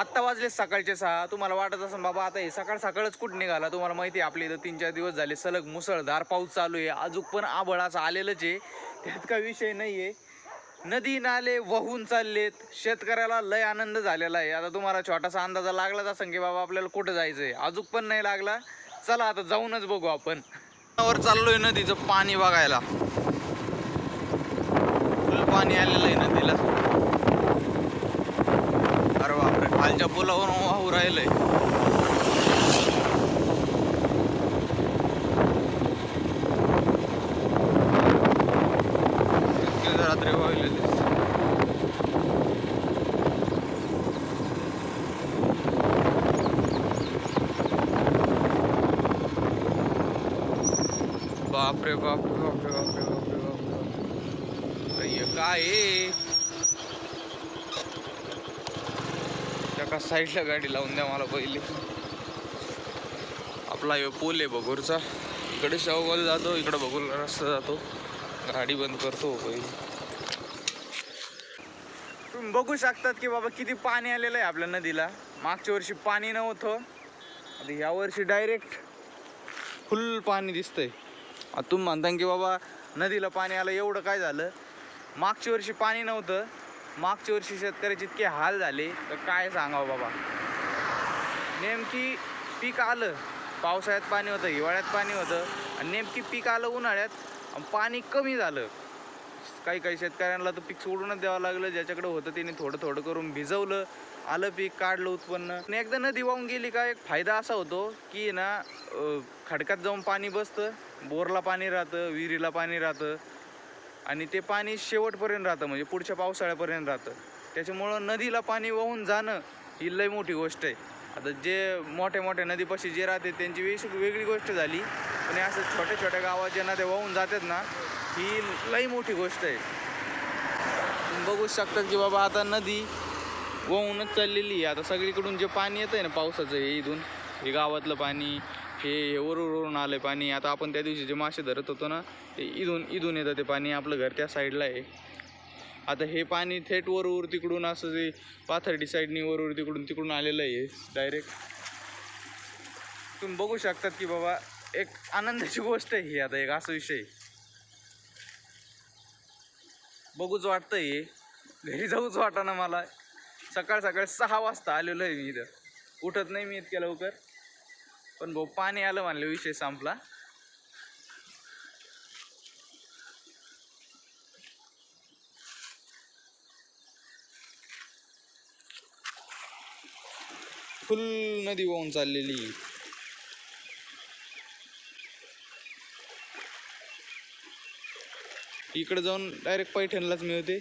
आत्ता वाजले सकाळचे सहा. तुम्हाला वाटत असेल बाबा आता हे सकाळ सकाळच कुठं निघाला? तुम्हाला माहिती आहे आपल्या इथं तीन चार दिवस झाले सलग मुसळधार पाऊस चालू आहे. अजून पण आबळ असं आलेलंच आहे. त्यात काही विषय नाही आहे नदी नाले वाहून चाललेत. शेतकऱ्याला लय आनंद झालेला आहे. आता तुम्हाला छोटासा अंदाजा लागलाच असं की बाबा आपल्याला कुठं जायचं आहे अजून पण नाही लागला. चला आता जाऊनच बघू आपण. वर चाललोय नदीचं पाणी बघायला. फुल पाणी आलेलं आहे नदीला अरे बापरे खालच्या पुलावरून वाहू राहिलंय. रात्री वाहिलेली बापरे बापरे बापरे बापरे बापरे बापरे काय आहे एका साईडला गाडी लावून द्या मला पहिली. आपला हे पूल आहे बघूरचा इकडे शाहूगाव जातो इकडे बघूर रस्ता जातो. गाडी बंद करतो पहिली. तुम्ही बघू शकतात की बाबा किती पाणी आलेलं आहे आपल्या नदीला. मागच्या वर्षी पाणी नव्हतं. आता ह्या वर्षी डायरेक्ट फुल पाणी दिसतंय. तुम्ही म्हणता की बाबा नदीला पाणी आलं एवढं काय झालं? मागच्या वर्षी पाणी नव्हतं. मागच्या वर्षी शेतकऱ्याचे इतके हाल झाले तर काय सांगावं बाबा? नेमकी पीक आलं पावसाळ्यात पाणी होतं हिवाळ्यात पाणी होतं आणि नेमकी पीक आलं उन्हाळ्यात आणि पाणी कमी झालं. काही काही शेतकऱ्यांना तर पीक सोडूनच द्यावं लागलं ज्याच्याकडे होतं त्यांनी थोडं थोडं करून भिजवलं आलं पीक काढलं उत्पन्न. आणि एकदा नदी वाहून गेली का एक फायदा असा होतो की ना खडकात जाऊन पाणी बसतं बोरला पाणी राहतं विहिरीला पाणी राहतं आणि ते पाणी शेवटपर्यंत राहतं म्हणजे पुढच्या पावसाळ्यापर्यंत राहतं. त्याच्यामुळं नदीला पाणी वाहून जाणं ही लय मोठी गोष्ट आहे. आता जे मोठ्या मोठ्या नदीपाशी जे राहते त्यांची वेश वेगळी गोष्ट झाली. पण असं छोट्या छोट्या गावात जे नद्या वाहून जातात ना ही लई मोठी गोष्ट आहे. बघू शकतात की बाबा आता नदी वाहूनच चाललेली आहे. आता सगळीकडून जे पाणी येतं आहे ना पावसाचं हे इथून हे गावातलं पाणी हे हे वरून आलं आहे पाणी. आता आपण त्या दिवशी जे मासे धरत होतो ना ते इथून इथून येतं ते पाणी आपलं घर त्या साईडला आहे. आता हे पाणी थेट वरवर तिकडून असं जे पाथर्डी साईडनी वरवर तिकडून तिकडून आलेलं आहे डायरेक्ट तुम्ही बघू शकतात की बाबा एक आनंदाची गोष्ट आहे ही आता एक असा विषय. बघूच वाटतं हे. घरी जाऊच वाटाना मला. सकाळ सकाळ सहा वाजता आलेलो आहे मी इथं. उठत नाही मी इतक्या लवकर. पण भाऊ पाणी आलं म्हणलं विषय संपला. फुल नदी वाहून चाललेली. आहे. इकडे जाऊन डायरेक्ट पैठणलाच मिळते.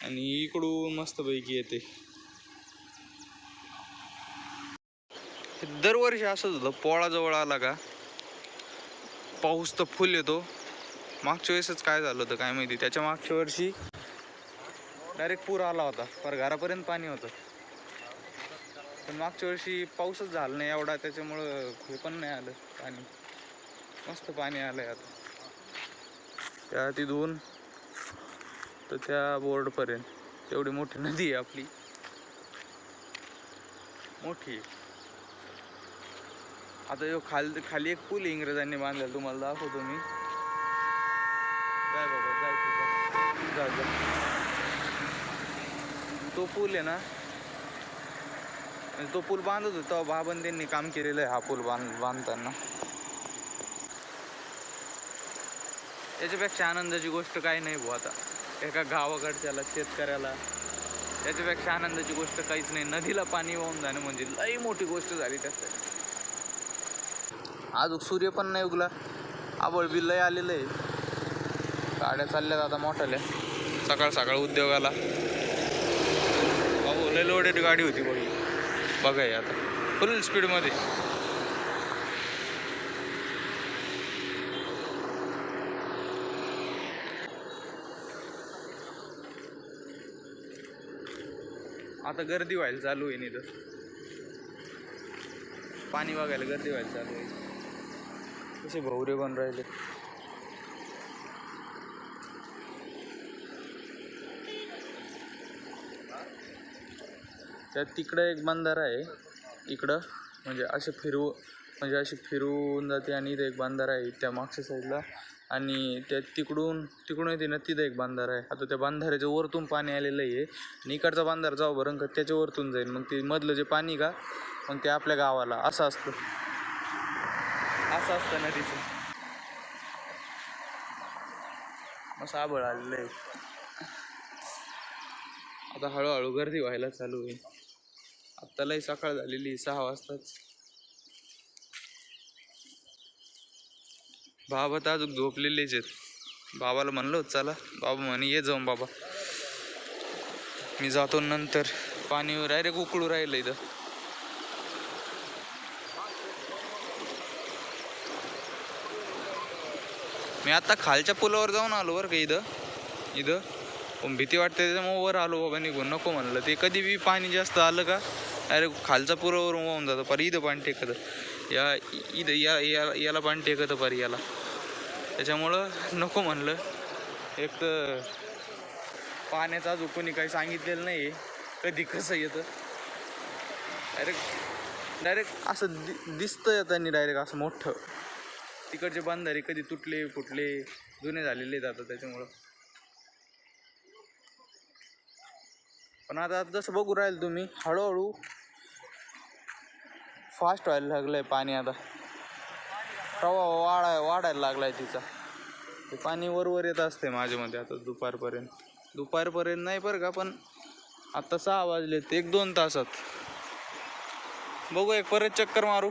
आणि इकडून मस्तपैकी येते. दरवर्षी असंच होतं. पोळाजवळ आला का पाऊस तर फुल येतो. मागच्या वेळेसच काय झालं होतं काय माहिती. त्याच्या मागच्या वर्षी डायरेक्ट पूर आला होता. पर घरापर्यंत पाणी होतं. पण मागच्या वर्षी पाऊसच झाला नाही एवढा. त्याच्यामुळं हे पण नाही आलं पाणी. मस्त पाणी आलंय आता. त्या तिथून तर त्या बोर्डपर्यंत तेवढी मोठी नदी आहे आपली. मोठी आहे. आता जो खाल खाली एक पूल इंग्रजांनी बांधलेला तुम्हाला दाखवतो मी. जाय बाबा जाय तुझा जा. जा तो पूल आहे ना तो पूल बांधत होता तेव्हा बाबंदींनी काम केलेलं आहे हा पूल बांध बांधताना. याच्यापेक्षा आनंदाची गोष्ट काही नाही भाऊ आता. एका गावाकडच्याला शेतकऱ्याला. त्याच्यापेक्षा आनंदाची गोष्ट काहीच नाही. नदीला पाणी वाहून जाणं म्हणजे लई मोठी गोष्ट झाली त्यासाठी आज सूर्य पण नाही उगला. आबळ बी लय आलेलं आहे. गाड्या चालल्यात आता मोठ्याल्या सकाळ सकाळ उद्योगाला. अहो लय लोडेड गाडी होती बघ. बघा आता. फुल स्पीडमध्ये आता गर्दी व्हायला चालू आहे इथं पाणी बघायला गर्दी व्हायला चालू आहे. कसे भवरे पण राहिले? त्यात तिकडं एक बंधारा आहे. इकडं म्हणजे असे फिरू म्हणजे अशी फिरून जाते आणि इथं एक बांधार आहे त्या मागच्या साईडला आणि त्या तिकडून तिकडून येते ना तिथं एक बांधार आहे. आता त्या बांधाऱ्याच्या वरतून पाणी आलेलं आहे. आणि इकडचा बांधार जाऊ बरं का त्याच्या वरतून जाईल. मग ते मधलं जे पाणी का मग ते आपल्या गावाला असं असतं. असं असतं नदीचं मग आबळ आलेलं आहे. आता हळूहळू गर्दी व्हायला चालू होईल आत्तालाही सकाळ झालेली सहा वाजताच. बाबा तर अजून झोपलेलेच आहेत. बाबाला म्हणलं चला. बाबा म्हणे ये जाऊन बाबा. मी जातो नंतर. पाणी डायरेक्ट उकळू राहिलं इथं. मी आता खालच्या पुलावर जाऊन आलो बरं का इथं. इथं. पण भीती वाटते त्याच्यामुळे वर आलो बाबा निघून. नको म्हणलं. ते कधी बी पाणी जास्त आलं का अरे खालच्या पुलावर वाहून जातं. पर इथं पाणी टेकतं. या इथं या या- याला पाणी टेकतं पर याला. त्याच्यामुळं नको म्हणलं. एक तर पाण्याचं अजून कोणी काही सांगितलेलं नाही कधी कसं येतं. डायरेक्ट डायरेक्ट असं दि दिसतं येतानी डायरेक्ट असं मोठं. तिकडचे बंधारे कधी तुटले फुटले जुने झालेले आहेत आता त्याच्यामुळं. पण आता जसं बघू राहील तुम्ही हळूहळू फास्ट व्हायला लागलंय पाणी आता. प्रवाह वाढाय वाढायला लागलाय तिचा. ते पाणी वरवर येत असते माझ्या मध्ये आता दुपारपर्यंत. दुपारपर्यंत नाही बरं का पण आता सहा वाजलेत एक दोन तासात. बघू एक परत चक्कर मारू.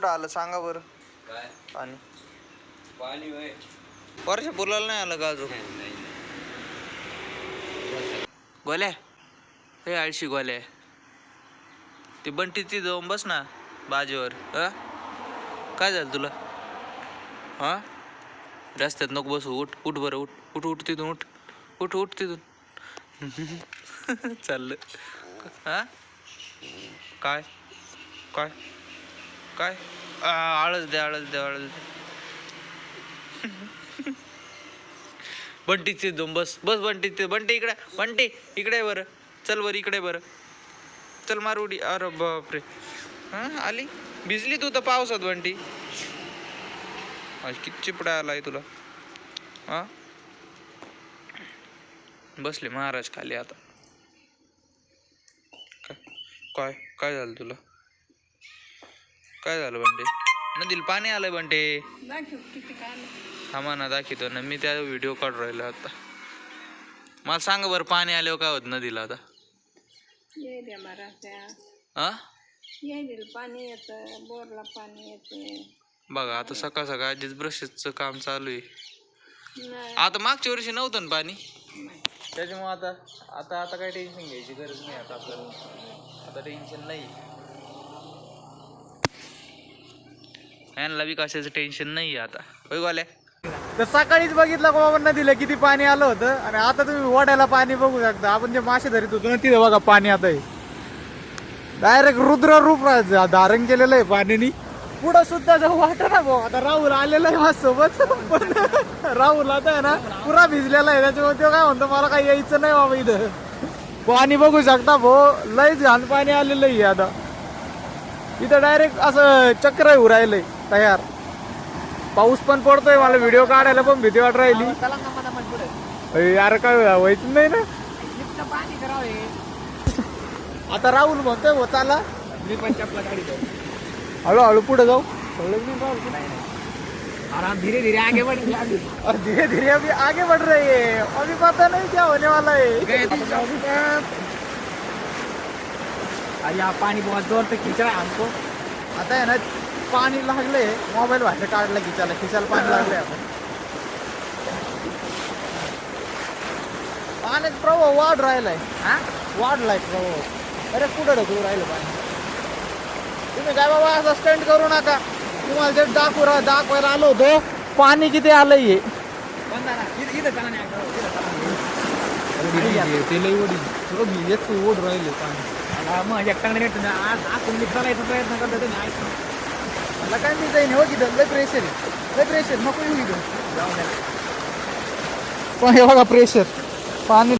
कुठं आलं? सांगा बरं. काय? पाणी. पाणी बोलायला नाही आलं का अजून? गोल्या? हे आळशी गोल्या. ते बंटी ती जाऊन बस ना बाजेवर. अ? काय झालं तुला? हा रस्त्यात नको बसू उठ. उठ बरं उठ. उठ उठ तिथून उठ. उठ उठ तिथून. चाललं. हा काय? काय? काय? आळस दे आळस दे आळस दे. बंटीचे दोन बस बस बंटी ते बंटी इकडे बंटी इकडे बरं. चल बरं इकडे बरं. चल मार उडी. अरे बापरे. हां आली? भिजली तू तर पावसात बंटी. किती चिपडा आहे तुला. हां? बसले महाराज खाली आता. काय काय? काय झालं तुला? काय झालं बंटे? नदीला पाणी आलंय बंटे. थांबा ना दाखवतो ना. मी त्या व्हिडिओ काढून राहिलो आता. मला सांगा बरं पाणी आल्यावर काय होत नदीला आता? हा पाणी येतं बोरला पाणी येते. बघा आता सकाळ सकाळ आधीच ब्रशेसचं काम चालू आहे. आता मागच्या वर्षी नव्हतं ना पाणी. त्याच्यामुळे आता आता आता काय टेन्शन घ्यायची गरज नाही आता आपल्याला. आता टेन्शन नाही. ह्यांना बी कशाचं टेन्शन नाही आता. होय गोल्या? तर सकाळीच बघितलं बाबांना दिलं किती पाणी आलं होतं? आणि आता तुम्ही वड्याला पाणी बघू शकता. आपण जे मासे धरीत होतो ना तिथे बघा पाणी आता आहे. डायरेक्ट रुद्र रूप धारण केलेलं आहे पाण्याने पुढं सुद्धा जाऊ वाटत ना भाऊ आता राहुल आलेला आहे माझ्यासोबत. पण राहुल आता आहे ना पुरा भिजलेला आहे. त्याच्यामुळे तो काय म्हणतो मला काही यायचं नाही बाबा इथं. पाणी बघू शकता भाऊ. लय घाण पाणी आलेलं आहे आता. इथं डायरेक्ट असं चक्र येऊ राहिलंय तयार. पाऊस पण पडतोय मला व्हिडिओ काढायला पण भीती वाट राहिली. अरे यार काय व्हायचं नाही ना. आता राहुल म्हणतोय हो चाला. मी पण चपला गाडी जाऊ हळूहळू पुढे जाऊ? आराम धीरे धीरे आगे बढ़ और धीरे धीरे अभी आगे बढ़ रही है. अभी पता नहीं क्या होने वाला है. यहाँ पानी बहुत जोर से खींच रहा है हमको. आता आहे ना पाणी लागले मोबाईल बाहेर काढला खिचायला खिचायला पाणी लागले आपण पाण्यात प्रवाह वाढ राहिलाय हा? वाढलाय प्रवाह. अरे कुठं ढकलू राहिलं पाणी? तुम्ही काय बाबा असं स्टंट करू नका. तुम्हाला जे दाखवू रा- दाखवायला आलो होतो पाणी किती आलंय हे. लई ओढी. राहिले पाणी. मग नेट आज आज तुम्ही चालायचा प्रयत्न करता काय मी जाईन हो लय प्रेशर आहे. लय प्रेशर नको येऊ इथं. पण हे बघा प्रेशर पाणी